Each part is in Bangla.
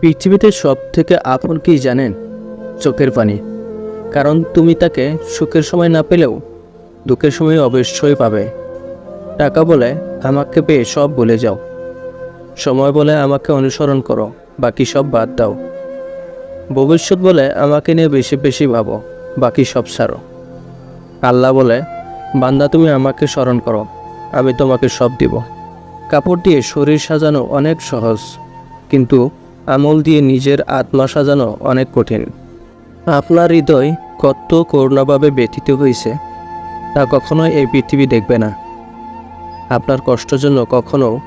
পৃথিবীতে সব থেকে আপন কি জানেন? চোখের পানি। কারণ তুমি তাকে সুখের সময় না পেলেও দুঃখের সময় অবশ্যই পাবে। টাকা বলে আমাকে পেয়ে সব বলে যাও। সময় বলে আমাকে অনুসরণ করো, বাকি সব বাদ দাও। ভবিষ্যৎ বলে আমাকে নিয়ে বেশি বেশি ভাবো, বাকি সব ছাড়ো। আল্লাহ বলে, বান্দা তুমি আমাকে স্মরণ করো, আমি তোমাকে সব দিব। কাপড় দিয়ে শরীর সাজানো অনেক সহজ, কিন্তু আমল দিয়ে নিজের আত্মা সাজানো অনেক কঠিন। আপনার হৃদয় কত করুণাভাবে ব্যথিত হয়েছে, তা কখনোই এই পৃথিবী দেখবে না। আপনার কষ্টের জন্য কখনো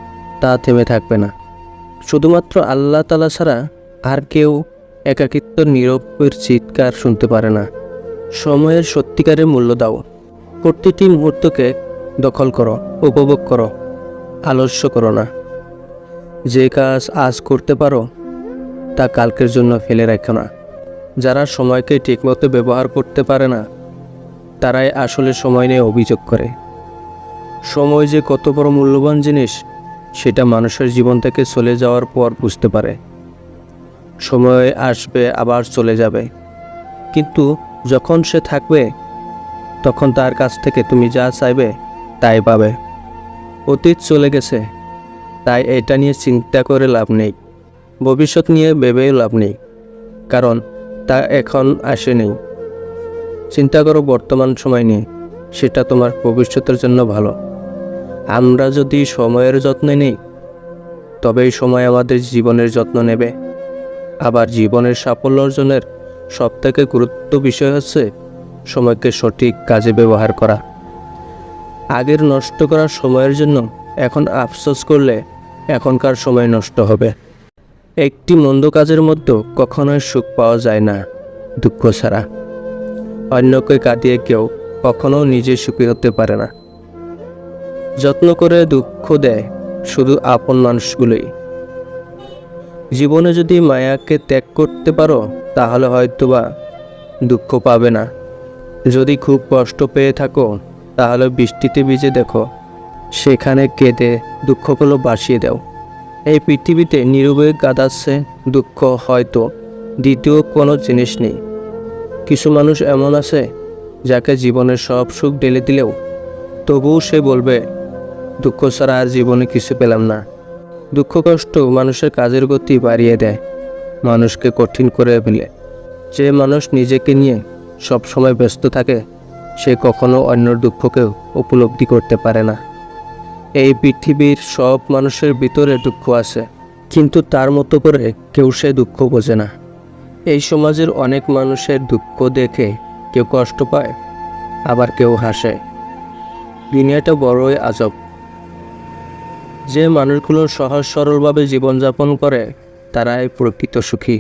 তা থেমে থাকবে না। শুধুমাত্র আল্লাহ তালা ছাড়া আর কেউ একাকিত্ব, নীরবের চিৎকার শুনতে পারে না। সময়ের সত্যিকারের মূল্য দাও। প্রতিটি মুহূর্তকে দখল করো, উপভোগ করো, আলস্য করো না। যে কাজ আজ করতে পারো তা কালকের জন্য ফেলে রেখো না। যারা সময়কে ঠিকমতো ব্যবহার করতে পারে না, তারাই আসলে সময় নিয়ে অভিযোগ করে। সময় যে কত বড় মূল্যবান জিনিস, সেটা মানুষের জীবন থেকে চলে যাওয়ার পর বুঝতে পারে। সময় আসবে, আবার চলে যাবে। কিন্তু যখন সে থাকবে, তখন তার কাছ থেকে তুমি যা চাইবে, তাই পাবে। অতীত চলে গেছে, তাই এটা নিয়ে চিন্তা করে লাভ নেই। ভবিষ্যৎ নিয়ে ভেবেও লাভ নেই, কারণ তা এখন আসেনি চিন্তা করো বর্তমান সময় নিয়ে, সেটা তোমার ভবিষ্যতের জন্য ভালো। আমরা যদি সময়ের যত্ন নিই, তবেই সময় আমাদের জীবনের যত্ন নেবে। আবার জীবনের সাফল্য অর্জনের সবথেকে গুরুত্ব বিষয় হচ্ছে সময়কে সঠিক কাজে ব্যবহার করা। আগের নষ্ট করার সময়ের জন্য এখন আফসোস করলে এখনকার সময় নষ্ট হবে। একটি মন্দ কাজের মধ্যে কখনোই সুখ পাওয়া যায় না, দুঃখ ছাড়া। অন্যকে কাটিয়ে কেউ কখনো নিজে সুখী হতে পারে না। যত্ন করে দুঃখ দেয় শুধু আপন মানুষগুলোই। জীবনে যদি মায়াকে ত্যাগ করতে পারো, তাহলে হয়তোবা দুঃখ পাবে না। যদি খুব কষ্ট পেয়ে থাকো, তাহলে বৃষ্টিতে ভিজে দেখো, সেখানে কেঁদে দুঃখগুলো বাসিয়ে দাও। এই পৃথিবীতে নীরবে কাঁদাচ্ছে দুঃখ হয়তো। দ্বিতীয় কোনো জিনিস নেই। কিছু মানুষ এমন আছে, যাকে জীবনের সব সুখ ঢেলে দিলেও তবুও সে বলবে, দুঃখ ছাড়া আর জীবনে কিছু পেলাম না। দুঃখ কষ্ট মানুষের কাজের গতি বাড়িয়ে দেয়, মানুষকে কঠিন করে ফেলে। যে মানুষ নিজেকে নিয়ে সব সময় ব্যস্ত থাকে, সে কখনো অন্যর দুঃখকেও উপলব্ধি করতে পারে না। এই পৃথিবীর সব মানুষের ভিতরে দুঃখ আছে, কিন্তু তার মতো করে কেউ সে দুঃখ বোঝে না। এই সমাজের অনেক মানুষের দুঃখ দেখে কেউ কষ্ট পায়, আবার কেউ হাসে। দুনিয়াটা বড়ই আজব। যে মানুষগুলো সহজ সরলভাবে জীবনযাপন করে, তারাই প্রকৃত সুখী।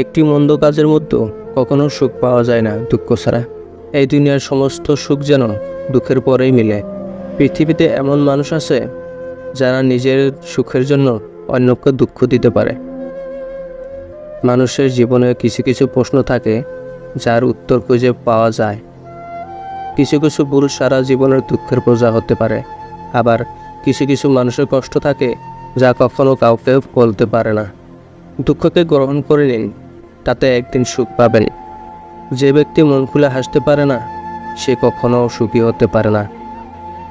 একটি মন্দ কাজের মধ্যে কখনো সুখ পাওয়া যায় না দুঃখ ছাড়া। এই দুনিয়ার সমস্ত সুখ যেন দুঃখের পরেই মিলে। পৃথিবীতে এমন মানুষ আছে যারা নিজের সুখের জন্য অন্যকে দুঃখ দিতে পারে। মানুষের জীবনে কিছু কিছু প্রশ্ন থাকে, যার উত্তর খুঁজে পাওয়া যায়। কিছু কিছু ভুল সারা জীবনের দুঃখের বোঝা হতে পারে, আবার কিছু কিছু মানুষের কষ্ট থাকে, যা কখনো কাউকে বলতে পারে না। দুঃখকে গ্রহণ করে নিন, তাতে একদিন সুখ পাবেন। যে ব্যক্তি মন খুলে হাসতে পারে না, সে কখনো সুখী হতে পারে না।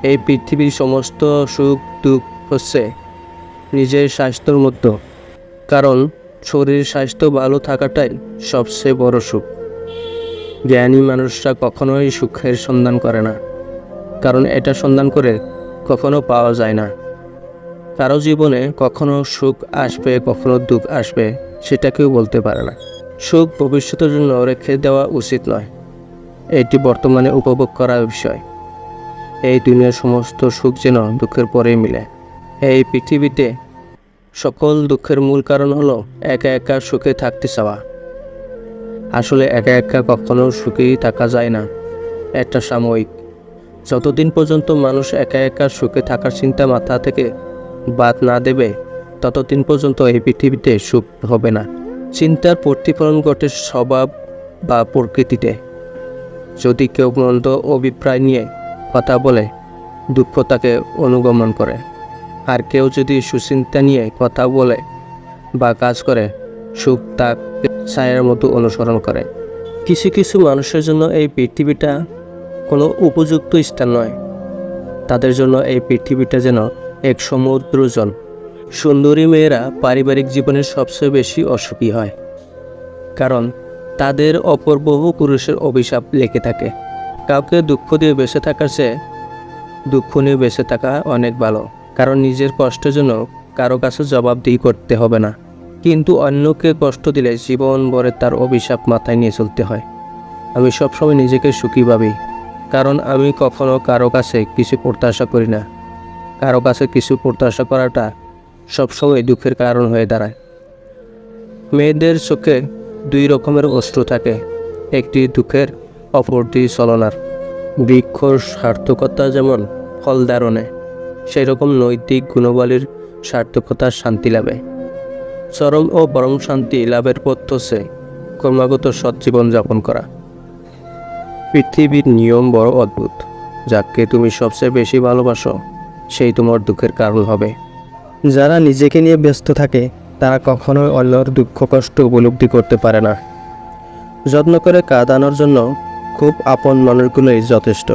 এই পৃথিবীর সমস্ত সুখ, দুঃখ হচ্ছে নিজের স্বাস্থ্যর মধ্যে। কারণ শরীর স্বাস্থ্য ভালো থাকাটাই সবচেয়ে বড় সুখ। জ্ঞানী মানুষরা কখনোই সুখের সন্ধান করে না। কারণ এটা সন্ধান করে কখনো পাওয়া যায় না। কারও জীবনে কখনো সুখ আসবে, কখনো দুঃখ আসবে, সেটা কেউ বলতে পারে না। সুখ ভবিষ্যতের জন্য রেখে দেওয়া উচিত নয়। এটি বর্তমানে উপভোগ করার বিষয়। এই দুনিয়ার সমস্ত সুখ যেন দুঃখের পরেই মিলে। এই পৃথিবীতে সকল দুঃখের মূল কারণ হলো একা একা সুখে থাকতে চাওয়া। আসলে একা একা কখনো সুখেই থাকা যায় না। একটা সাময়িক। যতদিন পর্যন্ত মানুষ একা একা সুখে থাকার চিন্তা মাথা থেকে বাদ না দেবে, ততদিন পর্যন্ত এই পৃথিবীতে সুখ হবে না। চিন্তার প্রতিফলন ঘটে স্বভাব বা প্রকৃতিতে। যদি কেউ মন্দ অভিপ্রায় নিয়ে কথা বলে দুঃখ তাকে অনুগমন করে। আর কেউ যদি সুচিন্তা নিয়ে কথা বলে বা কাজ করে, সুখ তাক ছায়ার মতো অনুসরণ করে। কিছু কিছু মানুষের জন্য এই পৃথিবীটা কোনো উপযুক্ত স্থান নয়। তাদের জন্য এই পৃথিবীটা যেন এক সমুদ্র জল সুন্দরী মেয়েরা পারিবারিক জীবনের সবচেয়ে বেশি অসুখী হয়। কারণ তাদের অপর বহু পুরুষের অভিশাপ লেগে থাকে। কাউকে দুঃখ দিয়ে বেঁচে থাকার চেয়ে দুঃখ নিয়ে বেঁচে থাকা অনেক ভালো। কারণ নিজের কষ্টের জন্য কারও কাছে জবাবদিহি করতে হবে না। কিন্তু অন্যকে কষ্ট দিলে জীবন ভরে তার অভিশাপ মাথায় নিয়ে চলতে হয়। আমি সবসময় নিজেকে সুখী ভাবি। কারণ আমি কখনো কারও কাছে কিছু প্রত্যাশা করি না। কারও কাছে কিছু প্রত্যাশা করাটা সবসময় দুঃখের কারণ হয়ে দাঁড়ায়। মেয়েদের চোখে দুই রকমের অস্ত্র থাকে। একটি দুঃখের অপরটি চলনার। বৃক্ষর সার্থকতা যেমন ফল ধারণে সেই রকম নৈতিক গুণবলীর সার্থকতা শান্তি লাভে। চরম ও পরম শান্তি লাভের পথ হচ্ছে ক্রমাগত সৎজীবন যাপন করা। পৃথিবীর নিয়ম বড় অদ্ভুত, যাকে তুমি সবচেয়ে বেশি ভালোবাসো, সেই তোমার দুঃখের কারণ হবে। যারা নিজেকে নিয়ে ব্যস্ত থাকে, তারা কখনোই অন্যর দুঃখ কষ্ট উপলব্ধি করতে পারে না। যত্ন করে কাঁদানোর জন্য খুব আপন মানুষগুলোই যথেষ্ট।